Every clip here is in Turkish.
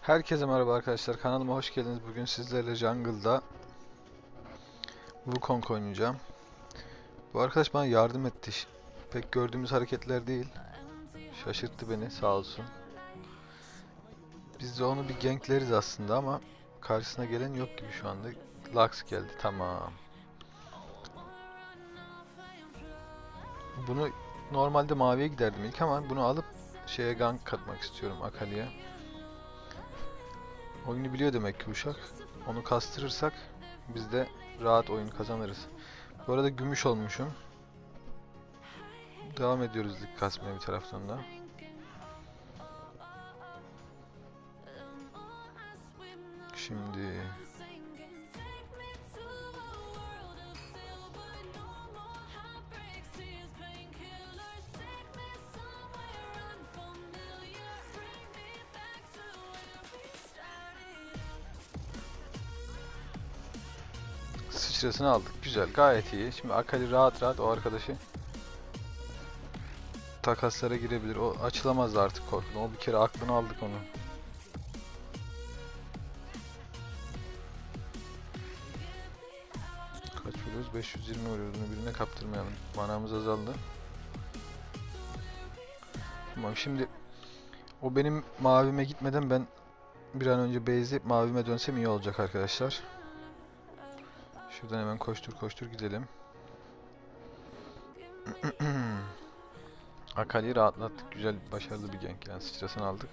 Herkese merhaba arkadaşlar. Kanalıma hoş geldiniz. Bugün sizlerle Jungle'da Wukong oynayacağım. Bu arkadaş bana yardım etti. Pek gördüğümüz hareketler değil. Şaşırttı beni sağ olsun. Biz de onu bir gankleriz aslında ama karşısına gelen yok gibi şu anda. Lux geldi. Tamam. Bunu normalde maviye giderdim ilk ama bunu alıp şeye gank katmak istiyorum Akali'ye. Oyunu biliyor demek ki uşak. Onu kastırırsak biz de rahat oyun kazanırız. Bu arada gümüş olmuşum. Devam ediyoruz lig kasmaya bir taraftan da. Şimdi sıçrasını aldık. Güzel, gayet iyi. Şimdi Akali rahat rahat o arkadaşı takaslara girebilir. O açılamaz artık korkun. O bir kere aklını aldık onu. Kaç vuruyoruz? 520 vuruyoruz. Bunu birine kaptırmayalım. Manamız azaldı. Tamam şimdi o benim mavime gitmeden ben bir an önce base'leyip mavime dönsem iyi olacak arkadaşlar. Şuradan hemen koştur koştur gidelim. Akali'yi rahatlattık. Güzel, başarılı bir gank. Yani sıçrasını aldık.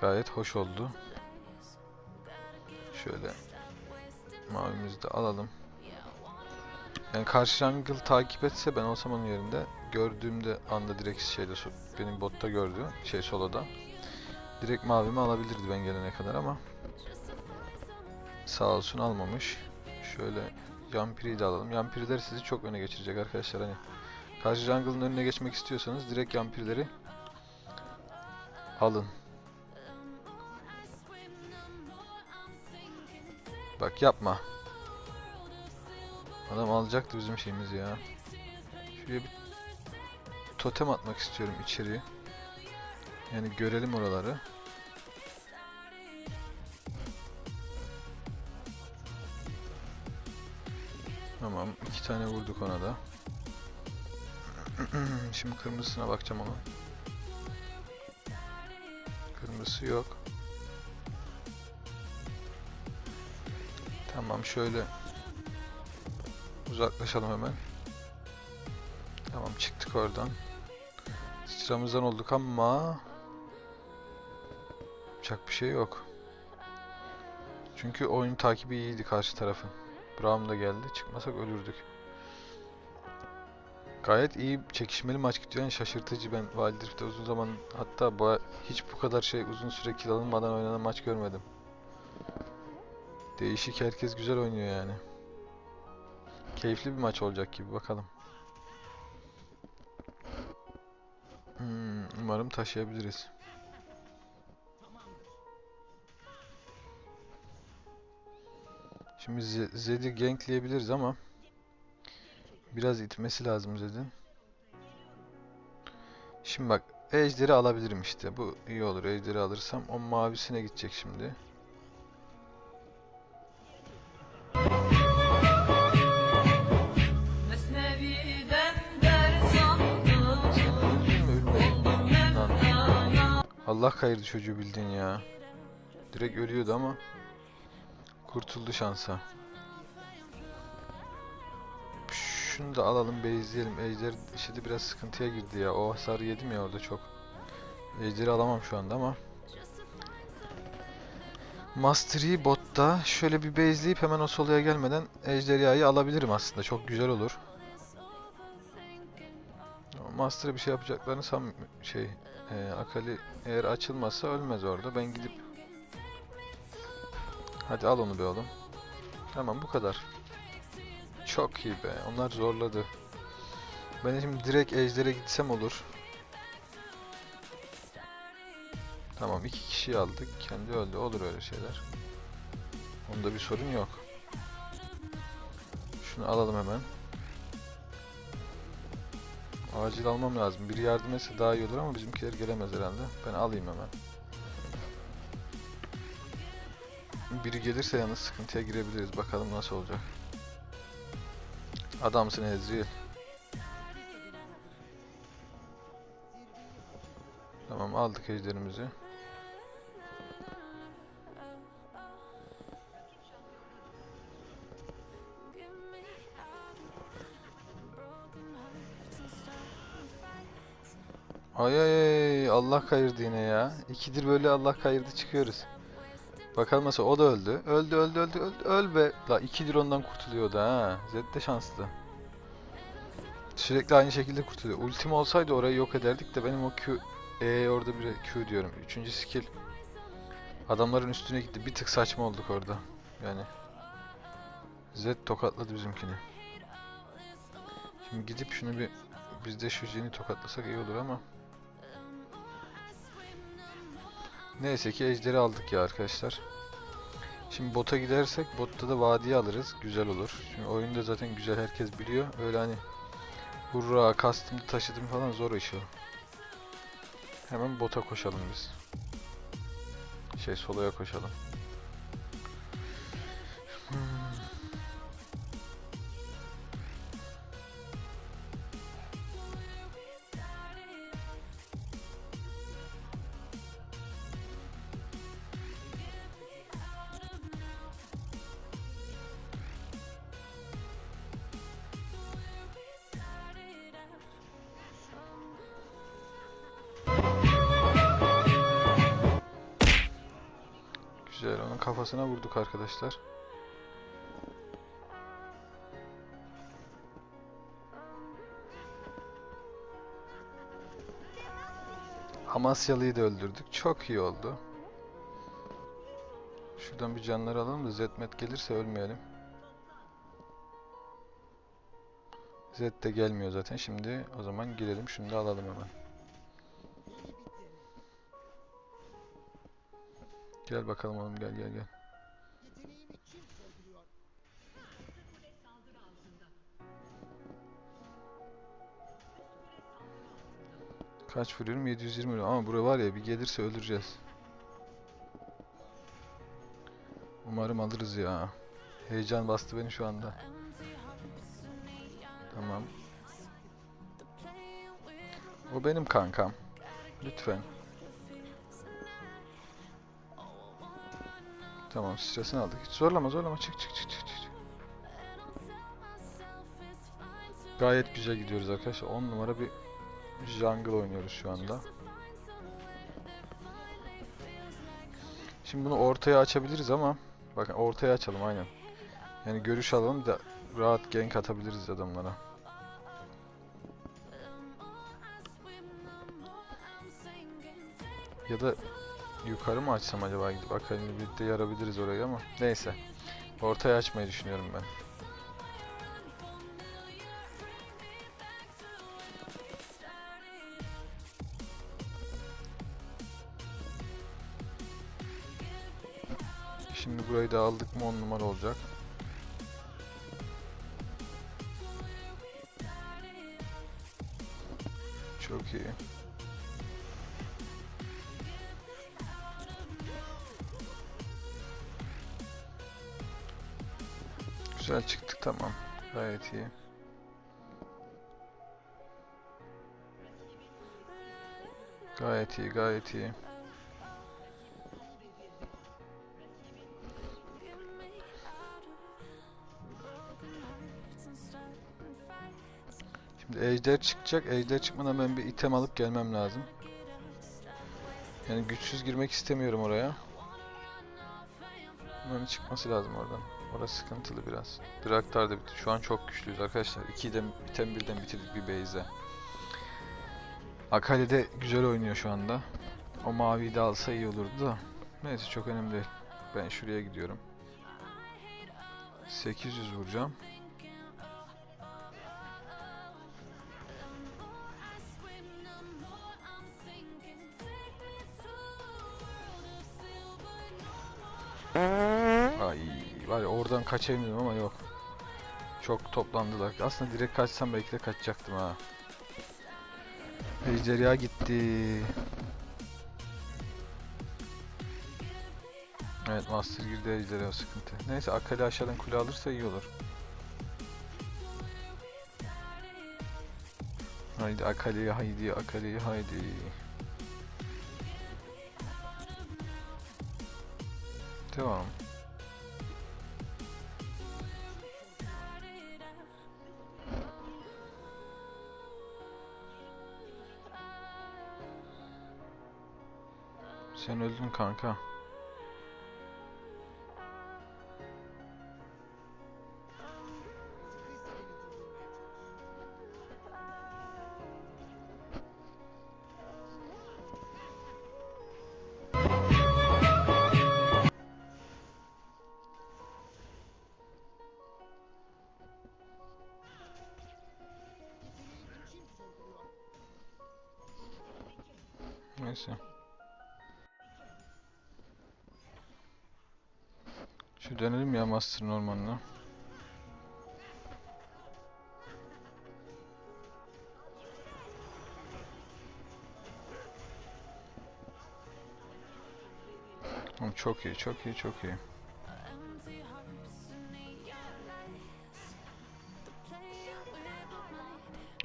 Gayet hoş oldu. Şöyle mavimizi de alalım. Yani karşı jungle takip etse ben olsam onun yerinde gördüğümde anda direkt şeyde benim botta gördü şey soloda direkt mavimi alabilirdi ben gelene kadar ama sağ olsun almamış. Şöyle Yampiri'yi de alalım. Yampiriler sizi çok öne geçirecek arkadaşlar hani. Karşı jungle'ın önüne geçmek istiyorsanız direkt Yampirileri alın. Bak yapma. Adam alacaktı bizim şeyimizi ya. Şuraya bir totem atmak istiyorum içeri. Yani görelim oraları. Tamam, iki tane vurduk ona da. Şimdi kırmızısına bakacağım onun. Kırmızısı yok. Tamam, şöyle uzaklaşalım hemen. Tamam, çıktık oradan. Sıçramızdan olduk ama yapacak bir şey yok. Çünkü oyun takibi iyiydi karşı tarafın. Braum da geldi. Çıkmasak ölürdük. Gayet iyi çekişmeli maç gidiyor. Yani şaşırtıcı. Ben Wild Rift'te uzun zaman hatta bu hiç bu kadar şey uzun süre kill alınmadan oynanan maç görmedim. Değişik herkes güzel oynuyor yani. Keyifli bir maç olacak gibi bakalım. Hmm, umarım taşıyabiliriz. Şimdi Zed'i gankleyebiliriz ama biraz itmesi lazım Zed'in. Şimdi bak Ejder'i alabilirim işte. Bu iyi olur. Ejder'i alırsam o mavisine gidecek şimdi. Allah kayırdı çocuğu bildiğin ya. Direkt ölüyordu ama kurtuldu şansa. Şunu da alalım base'leyelim. Ejder de biraz sıkıntıya girdi ya. O hasarı yedim ya orada çok. Ejder'i alamam şu anda ama. Master Yi botta şöyle bir base'leyip hemen o soluya gelmeden Ejderhayı alabilirim aslında. Çok güzel olur. Master'a bir şey yapacaklarını san şey e, Akali eğer açılmazsa ölmez orada. Ben gidip Hadi al onu be oğlum. Tamam bu kadar. Çok iyi be. Onlar zorladı. Ben şimdi direkt Ejder'e gitsem olur. Tamam iki kişiyi aldık. Kendi öldü. Olur öyle şeyler. Onda bir sorun yok. Şunu alalım hemen. Acil almam lazım. Biri yardım etse daha iyi olur ama bizimkiler gelemez herhalde. Ben alayım hemen. Biri gelirse yalnız sıkıntıya girebiliriz. Bakalım nasıl olacak. Adamsın Ezreal. Tamam aldık ejderimizi. Ay ay Allah kayırdı yine ya. İkidir böyle Allah kayırdı çıkıyoruz. Bakalım nasıl o da öldü. Öldü öldü öldü öldü öl be. La ikidir ondan kurtuluyordu ha. Zed de şanslı. Sürekli aynı şekilde kurtuluyor. Ultim olsaydı orayı yok ederdik de benim o Q E orada bir Q diyorum. Üçüncü skill adamların üstüne gitti. Bir tık saçma olduk orada. Yani Zed tokatladı bizimkini. Şimdi gidip şunu bir biz de şu Jin'i tokatlasak iyi olur ama Neyse ki ejderi aldık ya arkadaşlar. Şimdi bota gidersek botta da vadiyi alırız. Güzel olur. Şimdi oyunda zaten güzel herkes biliyor. Öyle hani hurra kastım taşıdım falan zor iş o. Hemen bota koşalım biz. Şey soloya koşalım. Hmm. Kafasına vurduk arkadaşlar. Amasyalı'yı da öldürdük. Çok iyi oldu. Şuradan bir canları alalım da Zetmet gelirse ölmeyelim. Zed de gelmiyor zaten. Şimdi o zaman girelim. Şunu da alalım hemen. Gel bakalım oğlum gel gel gel. Kaç vuruyorum? 720 vuruyorum. Ama buraya var ya bir gelirse öldüreceğiz. Umarım alırız ya. Heyecan bastı beni şu anda. Tamam. O benim kankam. Lütfen. Tamam stresini aldık. Hiç zorlama zorlama çık çık çık çık çık. Gayet güzel gidiyoruz arkadaşlar. 10 numara bir jungle oynuyoruz şu anda. Şimdi bunu ortaya açabiliriz ama bakın ortaya açalım aynen. Yani görüş alalım da rahat gank atabiliriz adamlara. Ya da yukarı mı açsam acaba gidip Akali'yle birlikte yarabiliriz orayı ama neyse. Ortaya açmayı düşünüyorum ben. Şimdi burayı da aldık mı 10 numara olacak. Çok iyi. Güzel çıktık tamam. Gayet iyi. Gayet iyi, gayet iyi. Şimdi ejder çıkacak. Ejder çıkmadan ben bir item alıp gelmem lazım. Yani güçsüz girmek istemiyorum oraya. Bunların çıkması lazım oradan. Orası sıkıntılı biraz. Draktar da bitti. Şu an çok güçlüyüz arkadaşlar. 2'den item birden bitirdik bir base'e. Akali de güzel oynuyor şu anda. O maviyi de alsa iyi olurdu da. Neyse çok önemli değil. Ben şuraya gidiyorum. 800 vuracağım. Var ya oradan kaçayım ama yok. Çok toplandılar. Aslında direkt kaçsam belki de kaçacaktım ha. Ejderha gitti. Evet Master girdi ejderi o sıkıntı. Neyse Akali aşağıdan kule alırsa iyi olur. Haydi Akali haydi Akali haydi. Devam. Sen öldün kanka. Dönelim ya Master'ın ormanına. Çok iyi, çok iyi, çok iyi.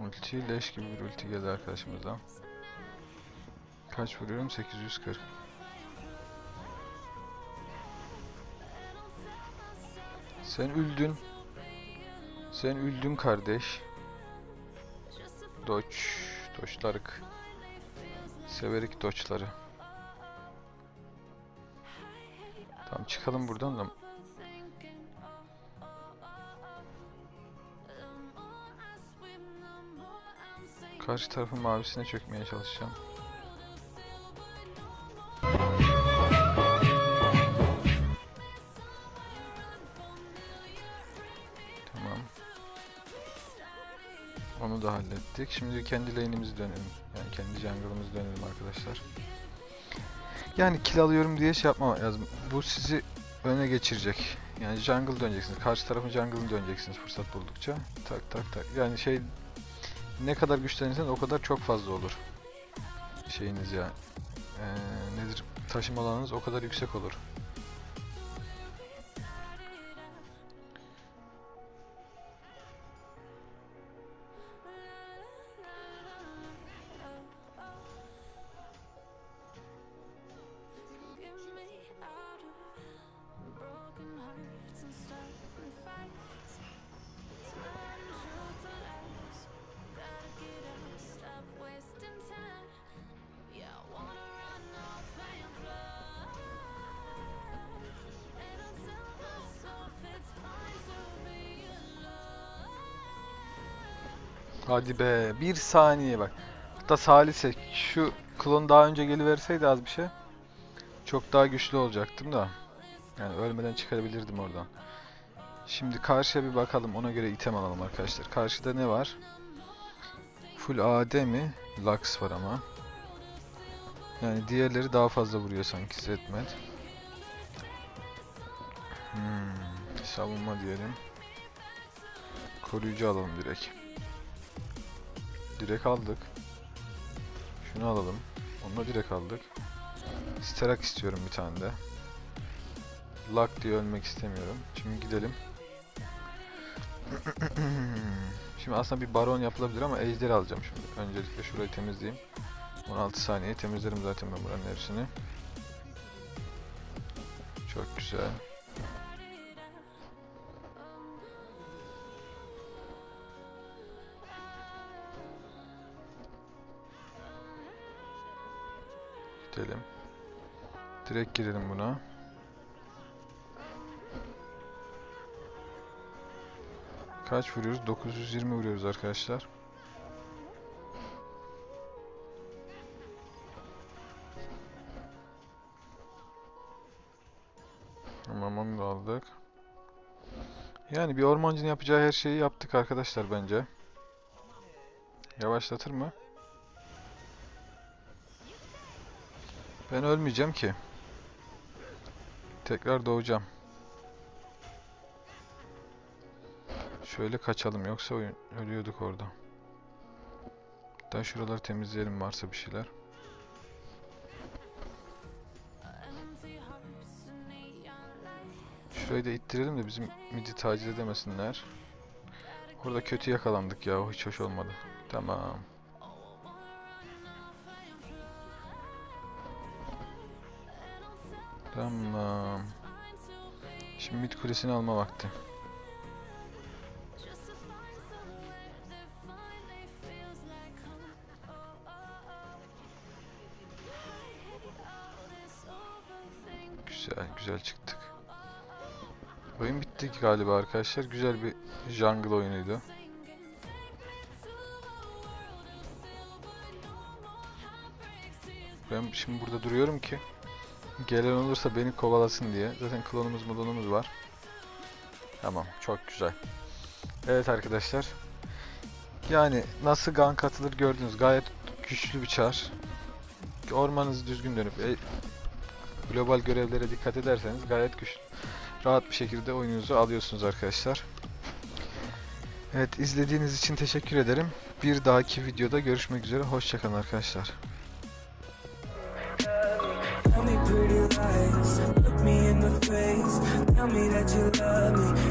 Ulti leş gibi bir ulti geldi arkadaşımızdan. Kaç vuruyorum? 840. Sen üldün. Sen üldün kardeş. Doç. Doçlarık. Severik doçları. Tamam çıkalım buradan da. Karşı tarafın mavisine çökmeye çalışacağım. Hallettik. Şimdi kendi lane'imizi dönelim. Yani kendi jungle'ımızı dönelim arkadaşlar. Yani kill alıyorum diye şey yapmam lazım. Bu sizi öne geçirecek. Yani jungle döneceksiniz. Karşı tarafın jungle'ını döneceksiniz fırsat buldukça. Tak tak tak. Yani şey ne kadar güçlenirseniz o kadar çok fazla olur. Şeyiniz ya. Ee, nedir? Taşıma alanınız o kadar yüksek olur. Hadi be. Bir saniye bak. Hatta Salise şu klon daha önce geliverseydi az bir şey. Çok daha güçlü olacaktım da. Yani ölmeden çıkarabilirdim oradan. Şimdi karşıya bir bakalım. Ona göre item alalım arkadaşlar. Karşıda ne var? Full AD mi? Lux var ama. Yani diğerleri daha fazla vuruyor sanki Zetmed. Hmm, savunma diyelim. Koruyucu alalım direkt. Direkt aldık. Şunu alalım. Onu da direkt aldık. Sterak istiyorum bir tane de. Luck diye ölmek istemiyorum. Şimdi gidelim. Şimdi aslında bir baron yapılabilir ama ejder alacağım şimdi. Öncelikle şurayı temizleyeyim. 16 saniye temizlerim zaten ben buranın hepsini. Çok güzel. Gidelim. Direkt girelim buna. Kaç vuruyoruz? 920 vuruyoruz arkadaşlar. Tamam onu da aldık. Yani bir ormancının yapacağı her şeyi yaptık arkadaşlar bence. Yavaşlatır mı? Ben ölmeyeceğim ki. Tekrar doğacağım. Şöyle kaçalım yoksa ölüyorduk orada. Hatta şuraları temizleyelim varsa bir şeyler. Şurayı da ittirelim de bizim midi taciz edemesinler. Orada kötü yakalandık ya. Hiç hoş olmadı. Tamam. Tamam. Şimdi mid kulesini alma vakti. Güzel, güzel çıktık. Oyun bitti galiba arkadaşlar. Güzel bir jungle oyunuydu. Ben şimdi burada duruyorum ki gelen olursa beni kovalasın diye. Zaten klonumuz modonumuz var. Tamam, çok güzel. Evet arkadaşlar. Yani nasıl gank atılır gördünüz. Gayet güçlü bir çar. Ormanınızı düzgün dönüp e, global görevlere dikkat ederseniz gayet güçlü. Rahat bir şekilde oyununuzu alıyorsunuz arkadaşlar. Evet izlediğiniz için teşekkür ederim. Bir dahaki videoda görüşmek üzere. Hoşçakalın arkadaşlar. Tell me that you love me,